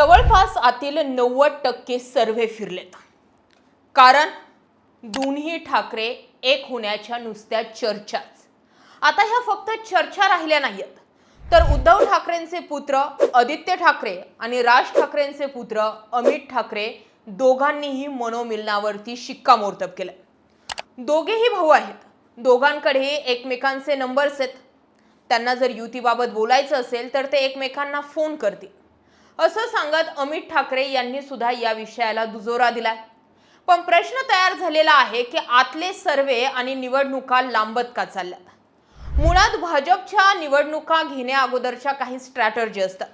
जवळपास आतील नव्वद टक्के सर्व्हे फिरलेत. कारण दोन्ही ठाकरे एक होण्याच्या नुसत्या चर्चाच. आता ह्या फक्त चर्चा राहिल्या नाहीत तर उद्धव ठाकरेंचे पुत्र आदित्य ठाकरे आणि राज ठाकरेंचे पुत्र अमित ठाकरे दोघांनीही मनोमिलनावरती शिक्कामोर्तब केलं. दोघेही भाऊ आहेत. दोघांकडेही एकमेकांचे नंबर्स आहेत. त्यांना जर युतीबाबत बोलायचं असेल तर ते एकमेकांना फोन करतील. असं सांगत अमित ठाकरे यांनी सुद्धा या विषयाला दुजोरा दिला पण प्रश्न तयार झालेला आहे की आतले सर्वे आणि निवडणुका लांबत का चालल्यात? मुळात भाजपच्या निवडणुका घेण्या अगोदरच्या काही स्ट्रॅटर्जी असतात.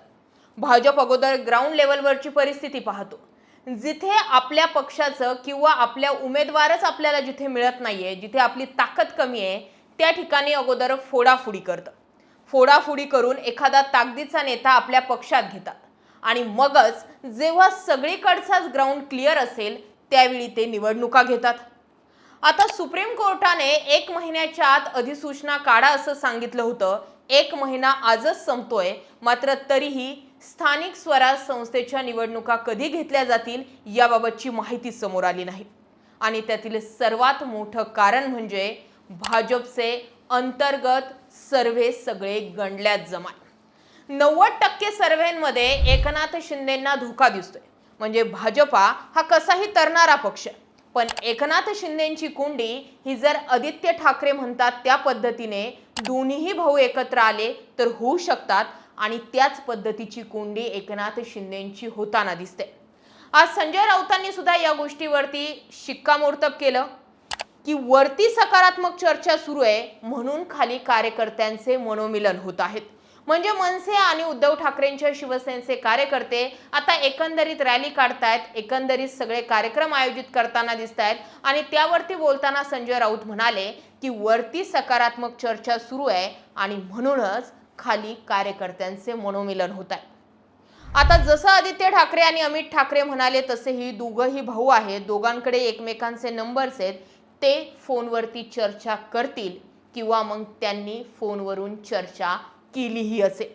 भाजप अगोदर ग्राउंड लेवलवरची परिस्थिती पाहतो. जिथे आपल्या पक्षाचं किंवा आपल्या उमेदवारच आपल्याला जिथे मिळत नाहीये जिथे आपली ताकद कमी आहे त्या ठिकाणी अगोदर फोडाफोडी करतं. फोडाफोडी करून एखादा ताकदीचा नेता आपल्या पक्षात घेतात. आणि मगच जेव्हा सगळीकडचाच ग्राउंड क्लिअर असेल त्यावेळी ते निवडणुका घेतात. आता सुप्रीम कोर्टाने एक महिन्याच्या आत अधिसूचना काढा असं सांगितलं होतं. एक महिना आजच संपतोय. मात्र तरीही स्थानिक स्वराज संस्थेच्या निवडणुका कधी घेतल्या जातील याबाबतची माहिती समोर आली नाही. आणि त्यातील सर्वात मोठं कारण म्हणजे भाजपचे अंतर्गत सर्वे सगळे गणल्यात जमाय. नव्वद टक्के सर्व्हेमध्ये एकनाथ शिंदेंना धोका दिसतोय. म्हणजे भाजपा हा कसाही तरणारा पक्ष पण एकनाथ शिंदेंची कुंडी ही जर आदित्य ठाकरे म्हणतात त्या पद्धतीने दोन्हीही भाऊ एकत्र आले तर होऊ शकतात आणि त्याच पद्धतीची कुंडी एकनाथ शिंदेंची होताना दिसते. आज संजय राऊतांनी सुद्धा या गोष्टीवरती शिक्कामोर्तब केलं की वरती सकारात्मक चर्चा सुरू आहे म्हणून खाली कार्यकर्त्यांचे मनोमिलन होत आहेत. म्हणजे मनसे आणि उद्धव ठाकरेंच्या शिवसेनेचे कार्यकर्ते आता एकंदरीत रॅली काढतायत एकंदरीत सगळे कार्यक्रम आयोजित करताना दिसत आहेत आणि त्यावरती बोलताना संजय राऊत म्हणाले की वरती सकारात्मक चर्चा सुरू आहे आणि म्हणूनच खाली कार्यकर्त्यांचे मनोमिलन होत आहे आता जसं आदित्य ठाकरे आणि अमित ठाकरे म्हणाले तसेही दोघंही भाऊ आहेत. दोघांकडे एकमेकांचे नंबर्स आहेत. ते फोनवरती चर्चा करतील किंवा मग त्यांनी फोनवरून चर्चा केलीही असेल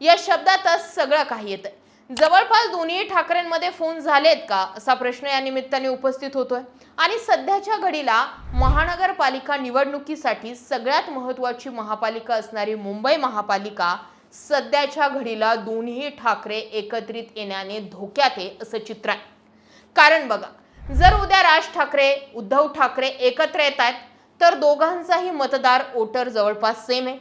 या शब्दातच सगळं काही येतं जवळपास दोन्ही ठाकरेंमध्ये फोन झालेत का? असा प्रश्न या निमित्ताने उपस्थित होतोय. आणि सध्याच्या घडीला महानगरपालिका निवडणुकीसाठी सगळ्यात महत्त्वाची महापालिका असणारी मुंबई महापालिका सध्याच्या घडीला दोन्ही ठाकरे एकत्रित येण्याने धोक्यात आहे असं चित्र आहे. कारण बघा जर उद्या राज ठाकरे उद्धव ठाकरे एकत्र येत आहेत तर दोघांचाही मतदार वोटर जवळपास सेम आहे.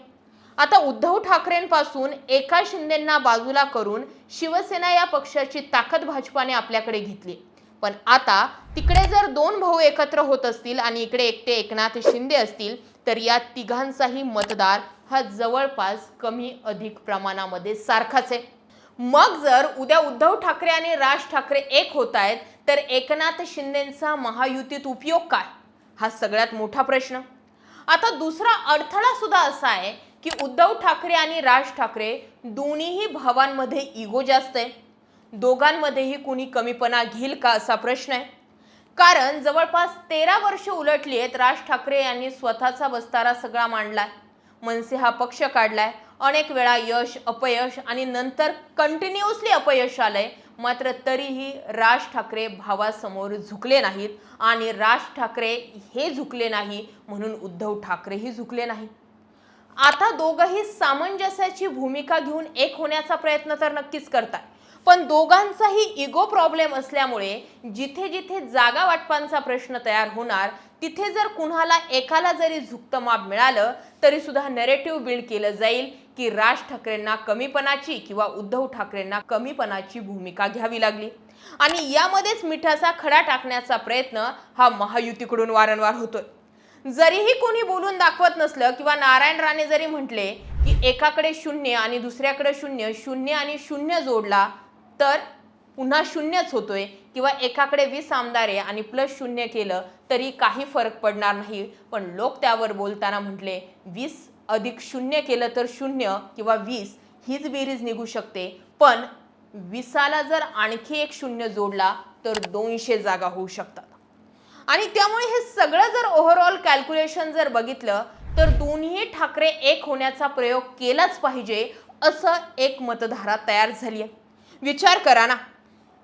आता उद्धव ठाकरेंपासून एका शिंदेंना बाजूला करून शिवसेना या पक्षाची ताकद भाजपाने आपल्याकडे घेतली. पण आता तिकडे जर दोन भाऊ एकत्र होत असतील आणि इकडे एकटे एकनाथ शिंदे असतील तर या तिघांचाही मतदार हा जवळपास कमी अधिक प्रमाणामध्ये सारखाच आहे. मग जर उद्या उद्धव ठाकरे आणि राज ठाकरे एक होत आहेत तर एकनाथ शिंदेंचा महायुतीत उपयोग काय? हा सगळ्यात मोठा प्रश्न. आता दुसरा अडथळा सुद्धा असा आहे की उद्धव ठाकरे आणि राज ठाकरे दोन्हीही भावांमध्ये इगो जास्त आहे. दोघांमध्येही कुणी कमीपणा घेईल का असा प्रश्न आहे. कारण जवळपास तेरा वर्ष उलटली आहेत राज ठाकरे यांनी स्वतःचा बस्तारा सगळा मांडलाय. मनसे हा पक्ष काढलाय. अनेक वेळा यश अपयश आणि नंतर कंटिन्युअसली अपयश आलंय. मात्र तरीही राज ठाकरे भावासमोर झुकले नाहीत आणि राज ठाकरे हे झुकले नाही म्हणून उद्धव ठाकरेही झुकले नाहीत. आता दोघंही सामंजस्याची भूमिका घेऊन एक होण्याचा प्रयत्न तर नक्कीच करतात. पण दोघांचाही इगो प्रॉब्लेम असल्यामुळे जिथे जिथे जागा वाटपांचा प्रश्न तयार होणार तिथे जर कुणाला एकाला जरी झुकतं माप मिळालं तरी सुद्धा नेरेटिव्ह बिल्ड केलं जाईल की राज ठाकरेंना कमीपणाची किंवा उद्धव ठाकरेंना कमीपणाची भूमिका घ्यावी लागली. आणि यामध्येच मिठाचा खडा टाकण्याचा प्रयत्न हा महायुतीकडून वारंवार होतोय. जरीही कोणी बोलून दाखवत नसलं किंवा नारायण राणे जरी म्हटले की एकाकडे शून्य आणि दुसऱ्याकडे शून्य शून्य आणि शून्य जोडला तर पुन्हा शून्यच होतोय किंवा एकाकडे वीस आमदार आहे आणि प्लस शून्य केलं तरी काही फरक पडणार नाही. पण लोक त्यावर बोलताना म्हटले वीस अधिक शून्य केलं तर शून्य किंवा वीस हीच बेरीज निघू शकते. पण वीसाला जर आणखी एक शून्य जोडला तर दोनशे जागा होऊ शकतात. आणि त्यामुळे हे सगळं जर ओव्हरऑल कॅल्क्युलेशन जर बघितलं तर दोन्ही ठाकरे एक होण्याचा प्रयोग केलाच पाहिजे असं एक मतधारा तयार झाली आहे. विचार करा ना.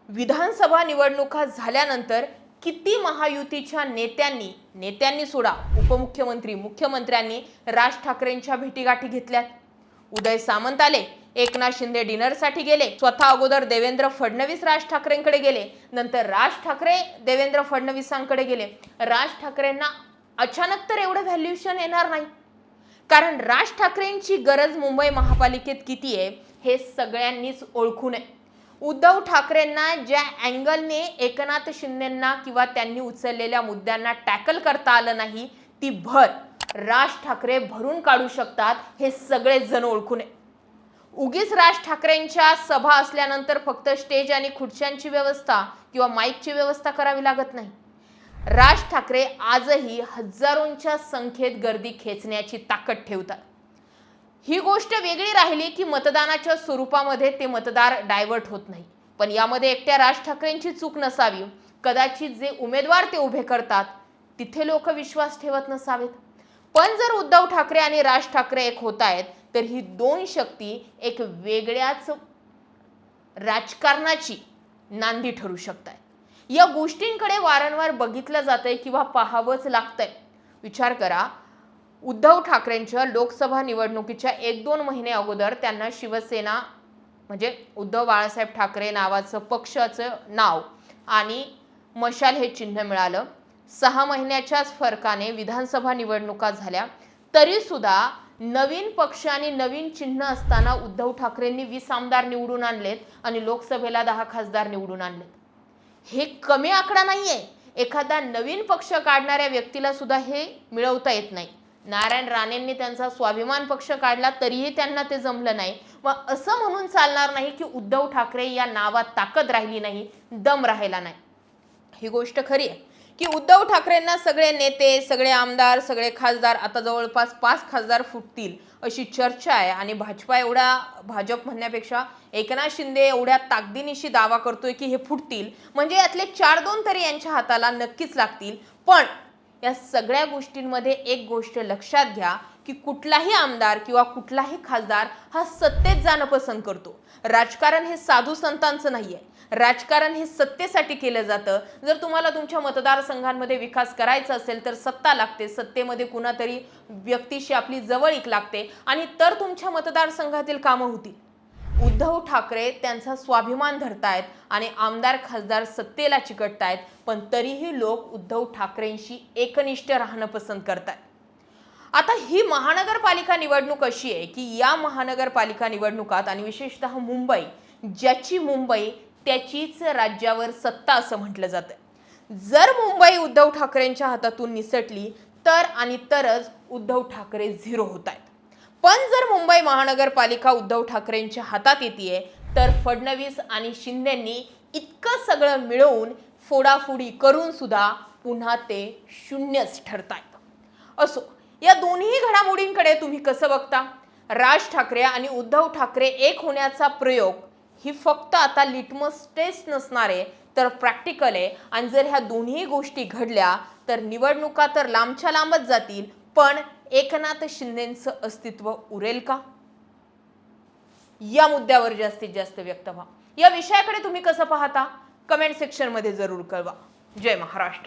विधानसभा निवडणुका झाल्यानंतर किती महायुतीच्या नेत्यांनी नेत्यांनी सोडा उपमुख्यमंत्री मुख्यमंत्र्यांनी राज ठाकरेंच्या भेटीगाठी घेतल्यात. उदय सामंत आले. एकनाथ शिंदे डिनरसाठी गेले. स्वतः अगोदर देवेंद्र फडणवीस राज ठाकरेंकडे गेले. नंतर राज ठाकरे देवेंद्र फडणवीसांकडे गेले. राज ठाकरेंना अचानक तर एवढं व्हॅल्युएशन येणार नाही. कारण राज ठाकरेंची गरज मुंबई महापालिकेत किती आहे हे सगळ्यांनीच ओळखू नये. उद्धव ठाकरेंना ज्या अँगलने एकनाथ शिंदेंना किंवा त्यांनी उचललेल्या मुद्द्यांना टॅकल करता आलं नाही ती भर राज ठाकरे भरून काढू शकतात हे सगळेच जण ओळखू नये. उगीच राज ठाकरेंच्या सभा असल्यानंतर फक्त स्टेज आणि खुर्च्यांची व्यवस्था किंवा माईकची व्यवस्था करावी लागत नाही. राज ठाकरे आजही हजारोंच्या संख्येत गर्दी खेचण्याची ताकद ठेवतात. ही गोष्ट वेगळी राहिली की मतदानाच्या स्वरूपामध्ये ते मतदार डायव्हर्ट होत नाही. पण यामध्ये एकट्या राज ठाकरेंची चूक नसावी कदाचित जे उमेदवार ते उभे करतात तिथे लोक विश्वास ठेवत नसावेत. पण जर उद्धव ठाकरे आणि राज ठाकरे एक होत आहेत तर ही दोन शक्ती एक वेगळ्याच राजकारणाची नांदी ठरू शकतात या गोष्टींकडे वारंवार बघितलं जातंय किंवा पाहावंच लागतंय. विचार करा उद्धव ठाकरेंच्या लोकसभा निवडणुकीच्या एक दोन महिने अगोदर त्यांना शिवसेना म्हणजे उद्धव बाळासाहेब ठाकरे नावाचं पक्षाचं नाव आणि मशाल हे चिन्ह मिळालं. सहा महिन्याच्याच फरकाने विधानसभा निवडणुका झाल्या. तरीसुद्धा नवीन पक्ष आणि नवीन चिन्ह असताना उद्धव ठाकरेंनी वीस आमदार निवडून आणलेत आणि लोकसभेला दहा खासदार निवडून आणलेत. हे कमी आकडा नाही आहे एखादा नवीन पक्ष काढणाऱ्या व्यक्तीला सुद्धा हे मिळवता येत नाही. नारायण राणेंनी त्यांचा स्वाभिमान पक्ष काढला तरीही त्यांना ते जमलं नाही. व असं म्हणून चालणार नाही की उद्धव ठाकरे या नावात ताकद राहिली नाही दम राहिला नाही. ही गोष्ट खरी आहे. की उद्धव ठाकरेंना सगळे नेते सगळे आमदार सगळे खासदार आता जवळपास पाच खासदार फुटतील अशी चर्चा आहे. आणि भाजपा एवढा भाजप म्हणण्यापेक्षा एकनाथ शिंदे एवढ्या ताकदीनिशी दावा करतोय की हे फुटतील. म्हणजे यातले चार दोन तरी यांच्या हाताला नक्कीच लागतील. पण या सगळ्या गोष्टींमध्ये एक गोष्ट लक्षात घ्या की कुठलाही आमदार किंवा कुठलाही खासदार हा सत्तेत जाणं पसंत करतो. राजकारण हे साधू संतांचं नाही आहे राजकारण हे सत्तेसाठी केलं जातं. जर तुम्हाला तुमच्या मतदारसंघांमध्ये विकास करायचा असेल तर सत्ता लागते. सत्तेमध्ये कुणातरी व्यक्तीशी आपली जवळीक लागते. आणि तर तुमच्या मतदारसंघातील कामं होतील उद्धव ठाकरे त्यांचा स्वाभिमान धरतायत आणि आमदार खासदार सत्तेला चिकटतायत. पण तरीही लोक उद्धव ठाकरेंशी एकनिष्ठ राहणं पसंत करतात आता ही महानगरपालिका निवडणूक अशी आहे की या महानगरपालिका निवडणुकात आणि विशेषतः मुंबई ज्याची मुंबई त्याचीच राज्यावर सत्ता असं म्हटलं जातं. जर मुंबई उद्धव ठाकरेंच्या हातातून निसटली तर आणि तरच उद्धव ठाकरे झिरो होत आहेत. पण जर मुंबई महानगरपालिका उद्धव ठाकरेंच्या हातात येते तर फडणवीस आणि शिंदेंनी इतकं सगळं मिळवून फोडाफोडी करून सुद्धा पुन्हा ते शून्यच ठरतायत. असो या दोन्ही घडामोडींकडे तुम्ही कसं बघता? राज ठाकरे आणि उद्धव ठाकरे एक होण्याचा प्रयोग ही फक्त आता लिटमस टेस्ट नसणारे तर प्रॅक्टिकल आहे. आणि जर ह्या दोन्ही गोष्टी घडल्या तर निवडणुका तर लांबच्या लांबच जातील पण एकनाथ शिंदेचं अस्तित्व उरेल का? या मुद्द्यावर जास्तीत जास्त व्यक्त व्हा. या विषयाकडे तुम्ही कसं पाहता? कमेंट सेक्शनमध्ये जरूर कळवा. जय महाराष्ट्र.